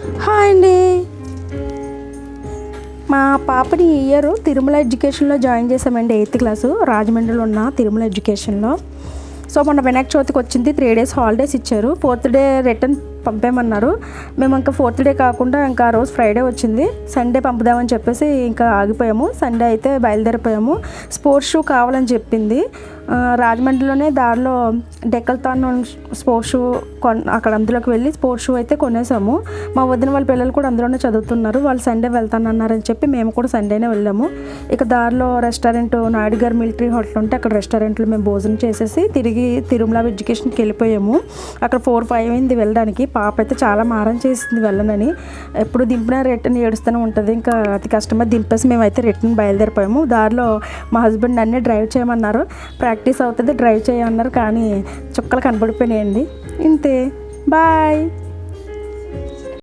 Hi అండి. మా పాపని ఈ ఇయర్ తిరుమల ఎడ్యుకేషన్లో జాయిన్ చేసామండి ఎయిత్ క్లాసు. రాజమండ్రిలో ఉన్న తిరుమల ఎడ్యుకేషన్లో. సో మొన్న వినాయక చవితికి వచ్చింది త్రీ డేస్ హాలిడేస్ ఇచ్చారు. ఫోర్త్ డే రిటర్న్ పంపామన్నారు. మేము ఇంకా ఫోర్త్ డే కాకుండా ఇంకా ఆ రోజు ఫ్రైడే వచ్చింది. సండే పంపుదామని చెప్పేసి ఇంకా ఆగిపోయాము. సండే అయితే బయలుదేరిపోయాము. స్పోర్ట్స్ షూ కావాలని చెప్పింది. రాజమండ్రిలోనే దారిలో డెక్కల్తాన్ స్పోర్ట్స్ షూ కొన్ అక్కడ అందులోకి వెళ్ళి స్పోర్ట్స్ షూ అయితే కొనేసాము. మా వదిన వాళ్ళ పిల్లలు కూడా అందులోనే చదువుతున్నారు. వాళ్ళు సండే వెళ్తానన్నారని చెప్పి మేము కూడా సండేనే వెళ్ళాము. ఇక దారిలో రెస్టారెంట్ నాయుడు గారు మిలిటరీ హోటల్ ఉంటే అక్కడ రెస్టారెంట్లో మేము భోజనం చేసేసి తిరిగి తిరుమల ఎడ్యుకేషన్కి వెళ్ళిపోయాము. అక్కడ ఫోర్ ఫైవ్ అయింది వెళ్ళడానికి. పాప అయితే చాలా మారం చేసింది వెళ్ళనని. ఎప్పుడు దింపినా రిటర్న్ ఏడుస్తూనే ఉంటుంది. ఇంకా అతి కష్టమే దింపేసి మేమైతే రిటర్న్ బయలుదేరిపోయాము. దారిలో మా హస్బెండ్ అన్నీ డ్రైవ్ చేయమన్నారు. ప్రాక్టీస్ అవుతుంది డ్రైవ్ చేయమన్నారు కానీ చుక్కలు కనబడిపోయినాయండి. ఇంతే. బాయ్